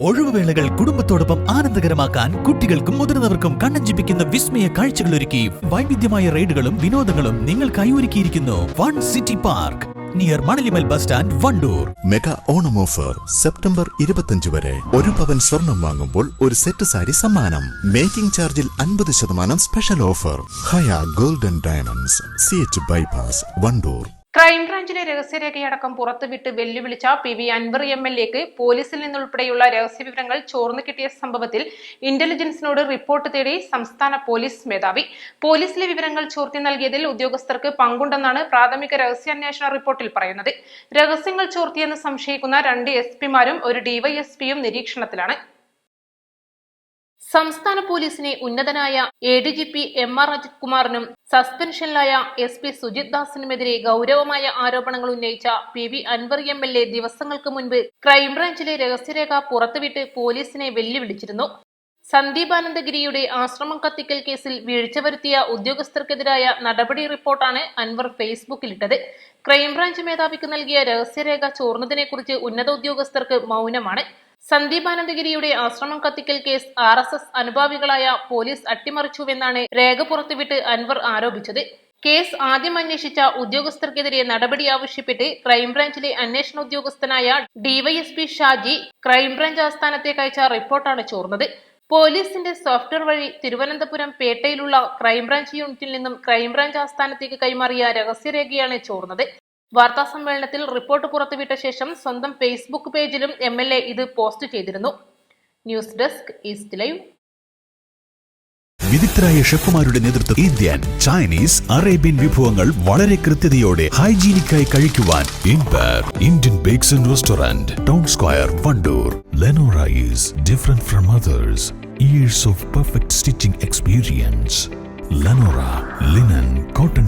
ഒഴിവുവേളകൾ കുടുംബത്തോടൊപ്പം ആനന്ദകരമാക്കാൻ കുട്ടികൾക്കും മുതിർന്നവർക്കും കണ്ണഞ്ചിപ്പിക്കുന്ന വിസ്മയ കാഴ്ചകൾ ഒരുക്കി വൈവിധ്യമായ റൈഡുകളും വിനോദങ്ങളും നിങ്ങൾക്കായി ഒരുക്കിയിരിക്കുന്നു one city park. Near Manalimal bus stand Wandoor. Mega Onam offer September ഇരുപത്തിയഞ്ച് വരെ. ഒരു പവൻ സ്വർണം വാങ്ങുമ്പോൾ ഒരു സെറ്റ് സാരി സമ്മാനം. മേക്കിംഗ് ചാർജിൽ അൻപത് ശതമാനം special offer. Haya golden diamonds C H bypass Wandoor. ക്രൈംബ്രാഞ്ചിലെ രഹസ്യരേഖയടക്കം പുറത്തുവിട്ട് വെല്ലുവിളിച്ച P V Anvar M L എക്ക് പോലീസിൽ നിന്നുൾപ്പെടെയുള്ള രഹസ്യവിവരങ്ങൾ ചോർന്നു കിട്ടിയ സംഭവത്തിൽ ഇന്റലിജൻസിനോട് റിപ്പോർട്ട് തേടി സംസ്ഥാന പോലീസ് മേധാവി. പോലീസിലെ വിവരങ്ങൾ ചോർത്തി നൽകിയതിൽ ഉദ്യോഗസ്ഥർക്ക് പങ്കുണ്ടെന്നാണ് പ്രാഥമിക രഹസ്യാന്വേഷണ റിപ്പോർട്ടിൽ പറയുന്നത്. രഹസ്യങ്ങൾ ചോർത്തിയെന്ന് സംശയിക്കുന്ന രണ്ട് എസ് പിമാരും ഒരു ഡിവൈഎസ്പിയും നിരീക്ഷണത്തിലാണ്. സംസ്ഥാന പോലീസിനെ ഉന്നതനായ A D G P M R Ajith കുമാറിനും സസ്പെൻഷനിലായ എസ് പി സുജിത് ദാസിനുമെതിരെ ഗൗരവമായ ആരോപണങ്ങൾ ഉന്നയിച്ച P V Anvar M L A ദിവസങ്ങൾക്ക് മുൻപ് ക്രൈംബ്രാഞ്ചിലെ രഹസ്യരേഖ പുറത്തുവിട്ട് പോലീസിനെ വെല്ലുവിളിച്ചിരുന്നു. സന്ദീപാനന്ദഗിരിയുടെ ആശ്രമം കത്തിക്കൽ കേസിൽ വീഴ്ച വരുത്തിയ ഉദ്യോഗസ്ഥർക്കെതിരായ നടപടി റിപ്പോർട്ടാണ് അൻവർ ഫേസ്ബുക്കിലിട്ടത്. ക്രൈംബ്രാഞ്ച് മേധാവിക്ക് നൽകിയ രഹസ്യരേഖ ചോർന്നതിനെക്കുറിച്ച് ഉന്നത ഉദ്യോഗസ്ഥർക്ക് മൗനമാണ്. സന്ദീപ് ആനന്ദഗിരിയുടെ ആശ്രമം കത്തിക്കൽ കേസ് ആർ എസ് എസ് അനുഭാവികളായ പോലീസ് അട്ടിമറിച്ചുവെന്നാണ് രേഖ പുറത്തുവിട്ട് അൻവർ ആരോപിച്ചത്. കേസ് ആദ്യം അന്വേഷിച്ച ഉദ്യോഗസ്ഥർക്കെതിരെ നടപടി ആവശ്യപ്പെട്ട് ക്രൈംബ്രാഞ്ചിലെ അന്വേഷണ ഉദ്യോഗസ്ഥനായ ഡിവൈഎസ്പി ഷാജി ക്രൈംബ്രാഞ്ച് ആസ്ഥാനത്തേക്ക് അയച്ച റിപ്പോർട്ടാണ് ചോർന്നത്. പോലീസിന്റെ സോഫ്റ്റ്വെയർ വഴി തിരുവനന്തപുരം പേട്ടയിലുള്ള ക്രൈംബ്രാഞ്ച് യൂണിറ്റിൽ നിന്നും ക്രൈംബ്രാഞ്ച് ആസ്ഥാനത്തേക്ക് കൈമാറിയ രഹസ്യരേഖയാണ് ചോർന്നത്. വാർത്താ സമ്മേളനത്തിൽ റിപ്പോർട്ട് പുറത്തുവിട്ട ശേഷം സ്വന്തം ഫേസ്ബുക്ക് പേജിലും എം എൽ എ ഇത് പോസ്റ്റ് ചെയ്തിരുന്നു. ന്യൂസ് ഡെസ്ക് ഈസ്റ്റ് ലൈവ് വിദഗ്ധരായ ഷെഫുമാരുടെ നേതൃത്വം ഇന്ത്യൻ ചൈനീസ് അറേബ്യൻ വിഭവങ്ങൾ വളരെ കൃത്യതയോടെ ഹൈജീനിക്കായി കഴിക്കുവാൻ Indian bakes and restaurant town square Wandoor Lenora is different from others years of perfect stitching experience Lenora linen cotton